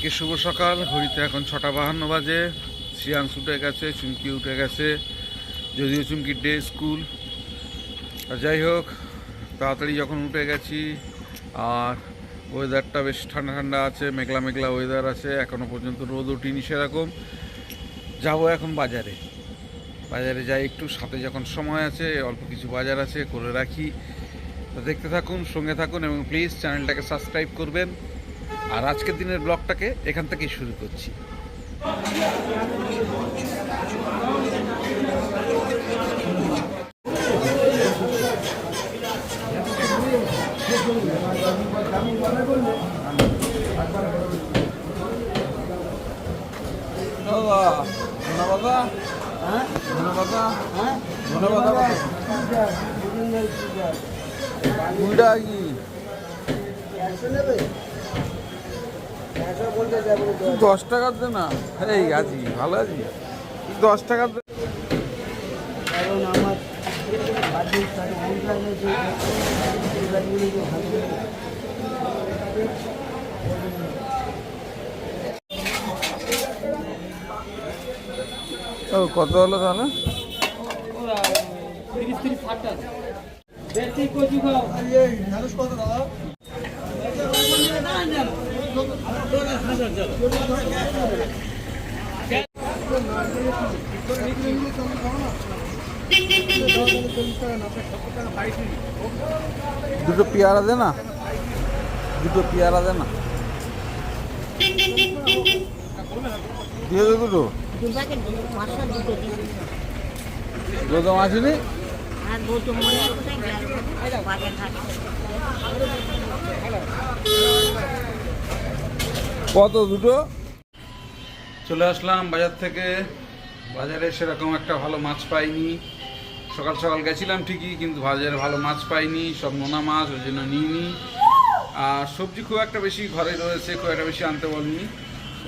সবাইকে শুভ সকাল। ঘড়িতে এখন ছটা বাহান্ন বাজে। শ্রিয়াংশ উঠে গেছে, চুমকি উঠে গেছে, যদিও চুমকির ডে স্কুল। আর যাই হোক, তাড়াতাড়ি যখন উঠে গেছি, আর ওয়েদারটা বেশ ঠান্ডা ঠান্ডা আছে, মেঘলা মেঘলা ওয়েদার আছে এখনও পর্যন্ত রোদ ওঠেনি সেরকম। যাব এখন বাজারে। বাজারে যাই একটু, সাথে যখন সময় আছে, অল্প কিছু বাজার আছে, করে রাখি। দেখতে থাকুন, সঙ্গে থাকুন, এবং প্লিজ চ্যানেলটাকে সাবস্ক্রাইব করবেন। আর আজকের দিনের ব্লগটাকে এখান থেকেই শুরু করছি ধন্যবাদ ধন্যবাদ ধন্যবাদ কুড়িটা কি দশ টাকার দে না। এই আছি ভালো আছি দশ টাকার দে ও কত হলো তাহলে? কচু খাও। কত দাদা দুটো পেয়ারা দে না। দুটো পেয়ারা দে না। দিয়ে দে দুটো দুটাকে মাসা দুটো দিন গৌতম আসেনি? আর গৌতম কোথায় গেল বাজার ঘাট কত দুটো? চলে আসলাম বাজার থেকে। বাজারে সেরকম একটা ভালো মাছ পাইনি। সকাল সকাল গেছিলাম ঠিকই, কিন্তু বাজারে ভালো মাছ পাইনি, সব নোনা মাছ, ওই জন্য নিইনি। আর সবজি খুব একটা বেশি ঘরে রয়েছে, খুব একটা বেশি আনতে বলিনি।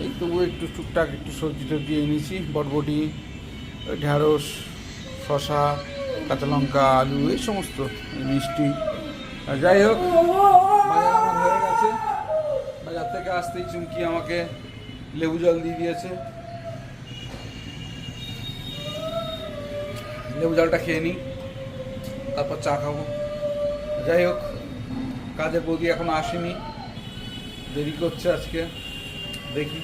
এই তবু একটু টুকটাক একটু সবজি টবজি এনেছি বটবটি ঢ্যাঁড়স শশা কাঁচা লঙ্কা আলু, এই সমস্ত মিষ্টি। যাই হোক থেকে আসতেই চুমকি আমাকে লেবু জল দিয়ে দিয়েছে। লেবু জলটা খেয়ে নিই, তারপর চা খাব। যাই হোক কাজের বৌদি এখনও আসেনি। দেরি করছে আজকে, দেখি।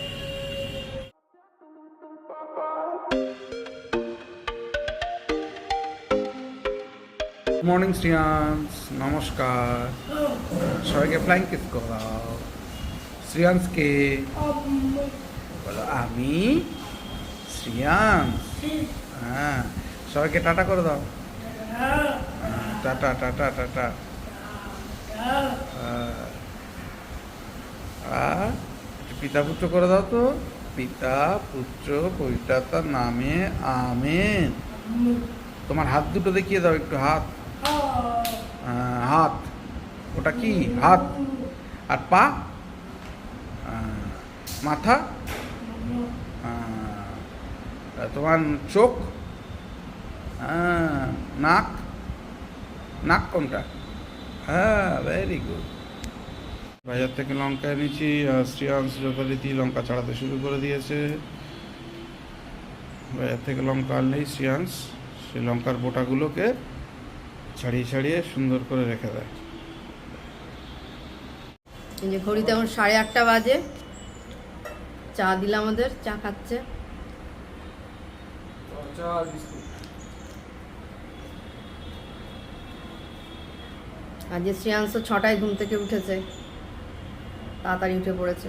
মর্নিং শ্রিয়াংস নমস্কার সবাইকে ফ্লাইং কিস করাও। শ্রিয়াংসকে বলো আমি শ্রিয়াংস হ্যাঁ সবাইকে টাটা করে দাও টাটা টাটা টাটা হ্যাঁ। আর পিতা পুত্র করে দাও তো পিতা পুত্র পবিত্রতার নামে আমেন তোমার হাত দুটো দেখিয়ে দাও একটু হাত হাত ওটা কি হাত আর পা মাথা তোমার চোখ আহ, নাক নাক কোনটা? হ্যাঁ ভেরি গুড বাজার থেকে লঙ্কা এনেছি শ্রিয়াংশ যথারীতি লঙ্কা ছাড়াতে শুরু করে দিয়েছে। বাজার থেকে লঙ্কা আনলেই শ্রিয়াংশ। সেই লঙ্কার বোটাগুলোকে ছাড়িয়ে ছাড়িয়ে সুন্দর করে রেখে দেয়। ঘড়িতে এখন সাড়ে আটটা বাজে। চা দিলাম আমাদের চা খাচ্ছে। আর যে শ্রেয়াংশ ছটায় ঘুম থেকে উঠেছে। তাড়াতাড়ি উঠে পড়েছে।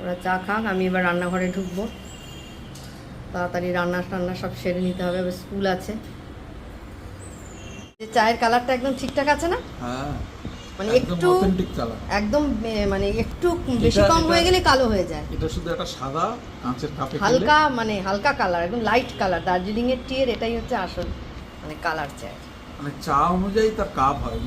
ওরা চা খাক আমি এবার রান্নাঘরে ঢুকবো। তাড়াতাড়ি রান্না টান্না সব সেরে নিতে হবে আবার স্কুল আছে। যে চায়ের কালারটা একদম ঠিকঠাক আছে না? হ্যাঁ। মানে একদম একটু একদম মানে একটু বেশি কম হয়ে গেলে কালো হয়ে যায়। এটা শুধু একটা সাদা কাঁচের কাপে হালকা মানে হালকা কালার একদম লাইট কালার দার্জিলিং এর টি এর এটাই হচ্ছে আসল মানে কালার চাই মানে চা অনুযায়ী তার কাপ হয়।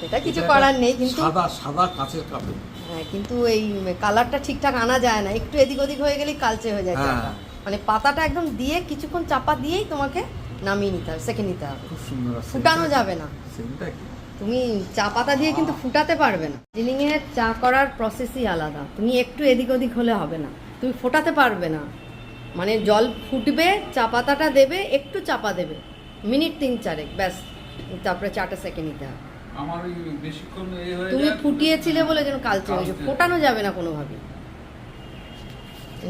সেটা কিছু করার নেই কিন্তু সাদা সাদা কাঁচের কাপে। হ্যাঁ কিন্তু এই কালারটা ঠিকঠাক আনা যায় না। একটু এদিক ওদিক হয়ে গেলেই কালচে হয়ে যায় হ্যাঁ। চাটা মানে পাতাটা একদম দিয়ে কিছুক্ষণ চাপা দিয়েই তোমাকে নামিয়ে নিতে হবে সেকে নিতে হবে। খুব সুন্দর ফুটানো যাবে না। কি? তুমি চা পাতা দিয়ে কিন্তু ফুটাতে পারবে না। দার্জিলিংয়ে চা করার প্রসেসই আলাদা। তুমি একটু এদিক ওদিক হলে হবে না। তুমি ফোটাতে পারবে না। মানে জল ফুটবে চা পাতাটা দেবে একটু চাপা দেবে। মিনিট তিন চারেক ব্যাস। তারপরে চাটা সেকে নিতে হবে। তুমি ফুটিয়েছিলে বলে যেন কালচে হয়েছে। ফোটানো যাবে না কোনোভাবে।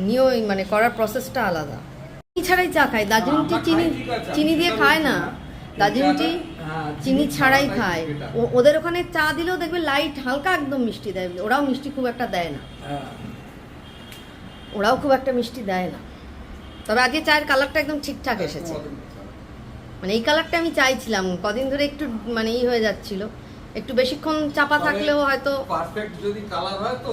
নিয়ে ওই মানে করার প্রসেসটা আলাদা। চিনি ছাড়াই চা খায় দার্জিলিং টি চিনি চিনি দিয়ে খায় না। দার্জিলিং টি চিনি ছাড়াই খায়। ওদের ওখানে চা দিলেও দেখবে লাইট হালকা একদম মিষ্টি দেয়। ওরাও মিষ্টি খুব একটা দেয় না। ওরাও খুব একটা মিষ্টি দেয় না। তবে আজকে চায়ের কালারটা একদম ঠিকঠাক এসেছে। মানে এই কালারটা আমি চাইছিলাম। কদিন ধরে একটু মানে ই হয়ে যাচ্ছিল। একটু বেশিক্ষণ চাপা থাকলেও হয়তো পারফেক্ট যদি কালার হয় তো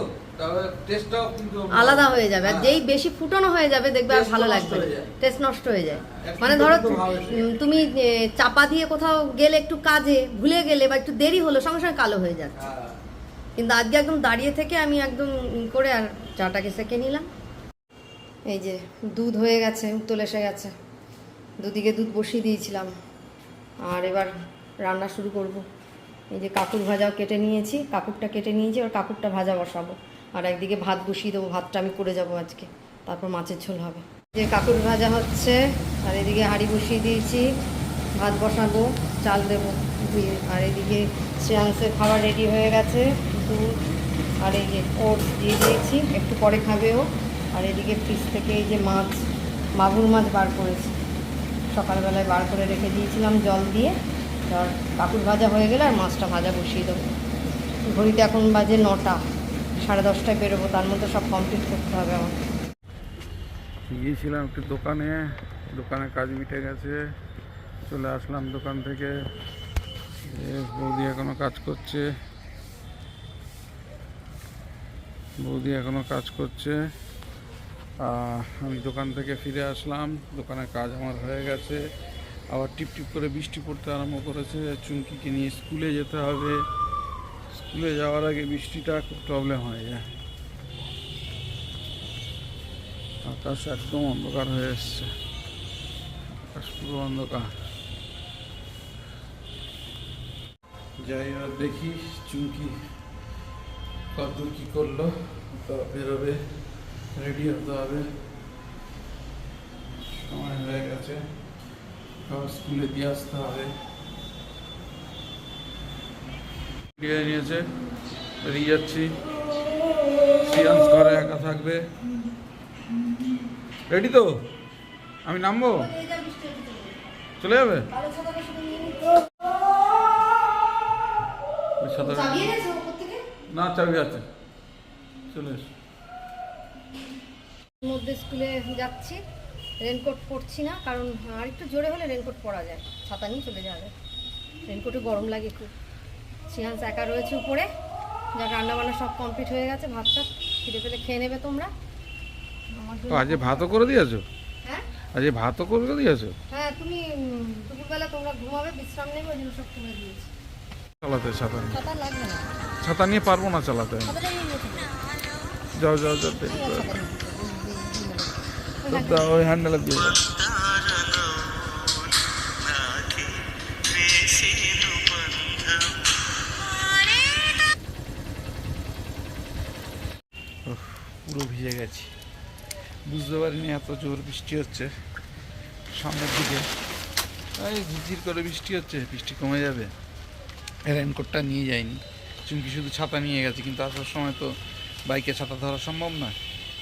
আলাদা হয়ে যাবে। আর হ্যাঁ। যেই বেশি ফুটানো হয়ে যাবে দেখবে আর ভালো লাগবে টেস্ট নষ্ট হয়ে যায়। মানে ধরো তুমি চাপা দিয়ে কোথাও গেলে একটু কাজে ভুলে গেলে বা একটু দেরি হলো সঙ্গে সঙ্গে কালো হয়ে যাচ্ছে। হ্যাঁ। কিন্তু আজকে একদম দাঁড়িয়ে থেকে আমি একদম করে আর চাটাকে সেকে নিলাম। এই যে দুধ হয়ে গেছে উতল এসে গেছে। দুদিকে দুধ বসিয়ে দিয়েছিলাম। আর এবার রান্না শুরু করব। এই যে কাকুর ভাজাও কেটে নিয়েছি, কাকুরটা কেটে নিয়েছি আর কাকুরটা ভাজা বসাবো। আর একদিকে ভাত বসিয়ে দেবো, ভাতটা আমি করে যাব আজকে। তারপর মাছের ঝোল হবে। যে কাকুর ভাজা হচ্ছে, আর এদিকে হাঁড়ি বসিয়ে দিয়েছি, ভাত বসাবো, চাল দেবো দিয়ে আর এদিকে শ্রেয়াংসের খাবার রেডি হয়ে গেছে, দুধ, আর এই যে ওটস দিয়ে দিয়েছি, একটু পরে খাবে ও। আর এদিকে ফ্রিজ থেকে এই যে মাছ মাগুর মাছ বার করেছি। সকালবেলায় বার করে রেখে দিয়েছিলাম জল দিয়ে। আর কাকুর ভাজা হয়ে গেলে আর মাছটা ভাজা বসিয়ে দেবো। ঘড়িতে এখন বাজে নটা, সাড়ে দশটায় বেরোবো, তার মধ্যে সব কমপ্লিট করতে হবে আমার গিয়েছিলাম একটু দোকানে দোকানে কাজ মিটে গেছে, চলে আসলাম দোকান থেকে। বৌদি এখনও কাজ করছে। বৌদি এখনও কাজ করছে। আমি দোকান থেকে ফিরে আসলাম, দোকানের কাজ আমার হয়ে গেছে। আবার টিপ টিপ করে বৃষ্টি পড়তে আরম্ভ করেছে। চুমকিকে নিয়ে স্কুলে যেতে হবে। স্কুলে যাওয়ার আগে বৃষ্টিটা খুব প্রবলেম হয়ে যায়। আকাশ একদম অন্ধকার হয়ে এসছে। আকাশ পুরো অন্ধকার। যাই হোক, দেখি চুমকি কত কি করল। বেরোবে রেডি হতে হবে। সময় হয়ে গেছে। স্কুলে দিয়ে আসতে হবে। নিয়েছে বেরিয়ে যাচ্ছি। সিয়ান্স ঘরে একা থাকবে। রেডি তো? আমি নামবো? চলে যাবে? না চাবি আছে। চলে এসো। মধ্যে স্কুলে যাচ্ছি। রেনকোট পরছি না কারণ আর একটু জোরে হলে রেনকোট পরা যায়। ছাতা নিয়ে চলে যাওয়া যায়। রেনকোটে গরম লাগে খুব। সিহান্স একা রয়েছে উপরে। যা রান্না বান্না সব কমপ্লিট হয়ে গেছে ভাত টাত খিদে পেলে খেয়ে নেবে তোমরা। ও, ভাতও করে দিয়েছ? হ্যাঁ? আজকে ভাতও করে দিয়েছ? হ্যাঁ তুমি দুপুরবেলা তোমরা ঘুমাবে বিশ্রাম নেবে ওই জন্য সব করে দিয়েছি। চালাতে ছাতা নিয়ে। ছাতা লাগবে না। ছাতা নিয়ে পারব না চালাতে। যাও যাও যাও দেরি করে। ওই হ্যান্ডেলে দিয়ে পুরো ভিজে গেছি। বুঝতে পারিনি এত জোর বৃষ্টি হচ্ছে। সামনের দিকে। এই ঝিরঝির করে বৃষ্টি হচ্ছে, বৃষ্টি কমে যাবে। রেনকোটটা নিয়ে যাইনি। চুমকি শুধু ছাতা নিয়ে গেছে, কিন্তু আসার সময় তো বাইকে ছাতা ধরা সম্ভব না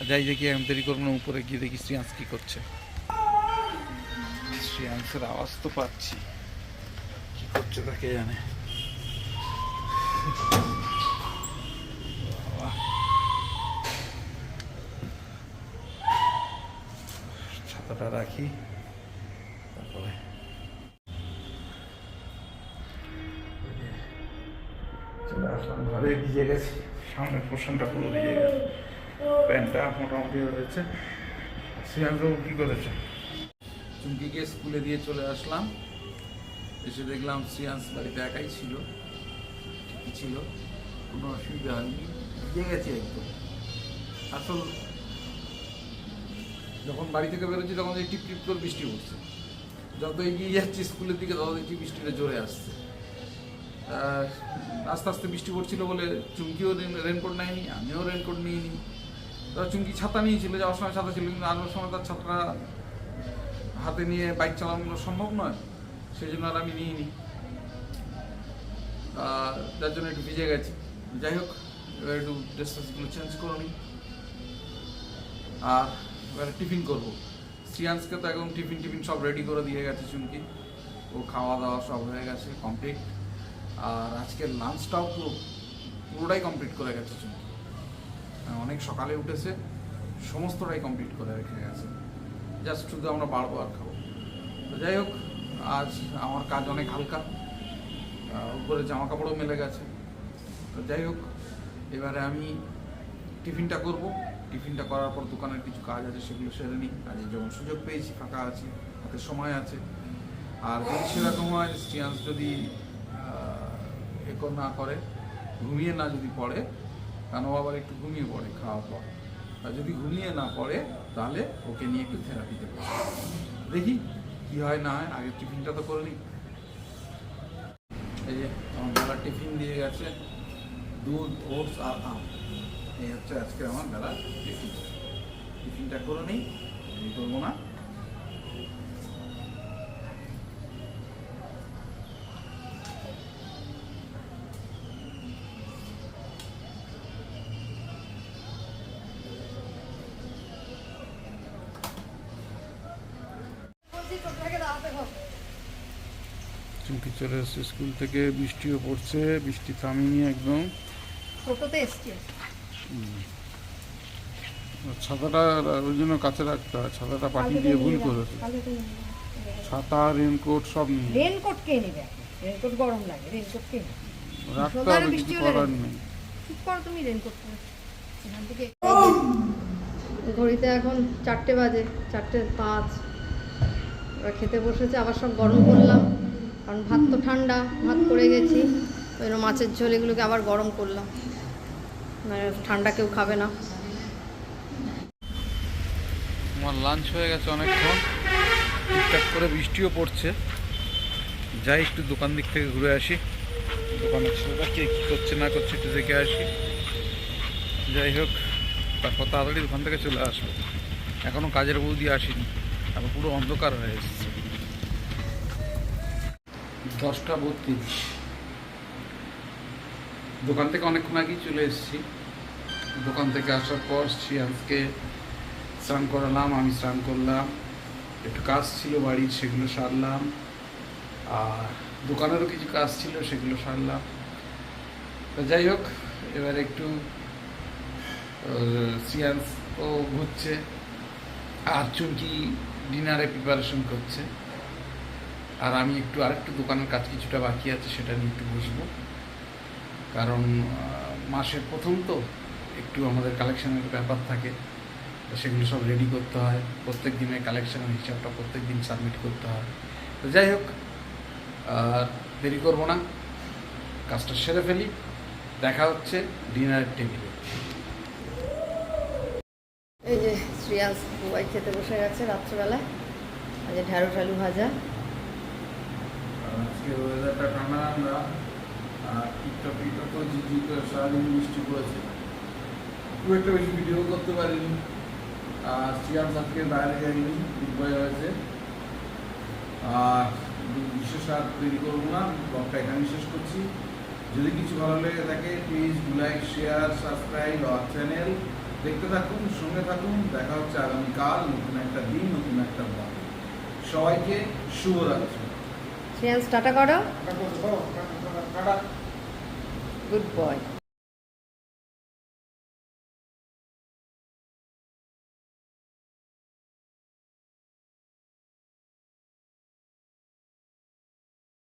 যাই দেখি এখন দেরি করব না, উপরে গিয়ে দেখি শ্রিয়াংশ কি করছে। শ্রিয়াংশের আওয়াজ তো পাচ্ছি। কি করছে তাকে জানে। ছাতাটা রাখি। তারপরে। চলে আসলাম, ঘরে ভিজে গেছে। সামনের পোর্শনটা পুরো ভিজে গেছে। প্যান্টটা মোটামুটি হয়েছে। শ্রীয়াংশবাবু কী করেছে? চুমকিকে স্কুলে দিয়ে চলে আসলাম। এসে দেখলাম শ্রিয়াংশ বাড়িতে একাই ছিল। ঠিকই ছিল। কোনো অসুবিধা হয়নি। গেছে একদম। আসল যখন বাড়ি থেকে বেরোচ্ছি, তখন এই টিপ করে বৃষ্টি পড়ছে। যত এগিয়ে যাচ্ছি স্কুলের দিকে, তত দেখছি বৃষ্টিটা জোরে আসছে। আস্তে আস্তে বৃষ্টি পড়ছিল বলে চুমকিও রেনকোট নেয়নি, আমিও রেনকোট নিইনি। চুমকি ছাতা নিয়েছিল যাওয়ার সময় ছাতা ছিল, কিন্তু আনার সময় তার ছাতাটা হাতে নিয়ে বাইক চালানো সম্ভব নয়, সেই জন্য আর আমি নিইনি। যার জন্য একটু ভিজে গেছি। যাই হোক, এবার একটু ড্রেস ট্রেসগুলো চেঞ্জ করে নিই। আর এবারে টিফিন করব। শ্রিয়াংসকে তো একদম টিফিন টিফিন সব রেডি করে দিয়ে গেছে চুমকি। ও খাওয়া দাওয়া সব হয়ে গেছে কমপ্লিট আর আজকের লাঞ্চটাও পুরো পুরোটাই কমপ্লিট করে গেছে চুমকি। অনেক সকালে উঠেছে, সমস্তটাই কমপ্লিট করে রেখে গেছে। জাস্ট শুধু আমরা বাড়বো আর খাব। তো যাই হোক, আজ আমার কাজ অনেক হালকা উপরে জামা কাপড়ও মেলে গেছে। তো যাই হোক, এবারে আমি টিফিনটা করব। টিফিনটা করার পর দোকানের কিছু কাজ আছে, সেগুলো সেরে নিই। আজ যখন সুযোগ পেয়েছি, ফাঁকা আছি, হাতে সময় আছে। আর যদি সেরকম হয় স্টিয়ান্স যদি এ না করে, ঘুমিয়ে না যদি পড়ে ও আবার একটু ঘুমিয়ে পড়ে খাওয়ার পর। আর যদি ঘুমিয়ে না পড়ে, তাহলে ওকে নিয়ে একটু থেরাপিতে পড়ে দেখি কি হয় না হয় আগে টিফিনটা তো করে নিই এই যে, আমার বেলা টিফিন দিয়ে গেছে, দুধ, ওটস আর আম। এই হচ্ছে আজকে আমার বেলা টিফিন টিফিনটা করে নিই করব না। চলে এসছে স্কুল থেকে বৃষ্টিও পড়ছে বৃষ্টি থামিনি একদম। টোটোতে এসছি। ছাতাটা ওই জন্য কাছে রাখতে হয় ছাতাটা পাঠিয়ে দিয়ে ভুল করেছে। ছাতা রেনকোট সব নিয়ে রেনকোট কে নেবে? রেনকোট গরম লাগে রেনকোট কে রাখতে হবে কিছু করার নেই। ঠিক করো তুমি রেনকোট পরে। এখান থেকে ঘড়িতে এখন চারটে বাজে চারটে পাঁচ। খেতে বসেছে আবার সব গরম করলাম। কারণ ভাত তো ঠান্ডা, ভাত করে গেছি। ওই মাছের ঝোল এগুলোকে আবার গরম করলাম। মানে ঠান্ডা কেউ খাবে না। আমার লাঞ্চ হয়ে গেছে অনেকক্ষণ। টুকটাক করে বৃষ্টিও পড়ছে। যাই একটু দোকান দিক থেকে ঘুরে আসি। দোকানের ছেলেটা কে কী করছে, না করছে একটু দেখে আসি। যাই হোক, তারপর তাড়াতাড়ি দোকান থেকে চলে আসব। এখনও কাজের বৌদি আসেনি তারপর পুরো অন্ধকার হয়ে এসেছে। দশটা বত্রিশ। দোকান থেকে অনেকক্ষণ আগেই চলে এসেছি। দোকান থেকে আসার পর শ্রিয়াংসকে স্নান করালাম, আমি স্নান করলাম। একটু কাজ ছিল বাড়ির, সেগুলো সারলাম। আর দোকানেরও কিছু কাজ ছিল, সেগুলো সারলাম। যাই হোক, এবার একটু সিয়ান্স ও ঘুরছে। আর চুমকি ডিনারে প্রিপারেশন করছে। আর আমি একটু আরেকটু দোকানের কাজ কিছুটা বাকি আছে, সেটা নিয়ে একটু বসবো। কারণ মাসের প্রথম তো একটু আমাদের কালেকশনের ব্যাপার থাকে, তো সেগুলো সব রেডি করতে হয়। প্রত্যেক দিনের কালেকশনের হিসাবটা প্রত্যেক দিন সাবমিট করতে হয়। তো যাই হোক, আর দেরি করব না। কাজটা সেরে ফেলি। দেখা হচ্ছে ডিনারের টেবিলে। এই যে বুবাই খেতে বসে গেছে রাত্রেবেলা আজ ঢ্যাঁড়স আলু ভাজা। আজকে ওয়েদারটা ঠান্ডা ঠান্ডা। আর টিকটক করে সারাদিন বৃষ্টি পড়েছে। খুব একটা বেশি ভিডিও করতে পারিনি। আর শ্রিয়াম আজকে বাইরে দুবাই হয়েছে আর বিশেষ আর দেরি করব না ব্লগটা এখানে শেষ করছি। যদি কিছু ভালো লেগে থাকে please like share subscribe our channel দেখতে থাকুন, সঙ্গে থাকুন। দেখা হচ্ছে আগামীকাল নতুন একটা দিন, নতুন একটা ব্লগ সবাইকে শুভরাত্রি। শ্রিয়াংস টাটা করো গুড বয়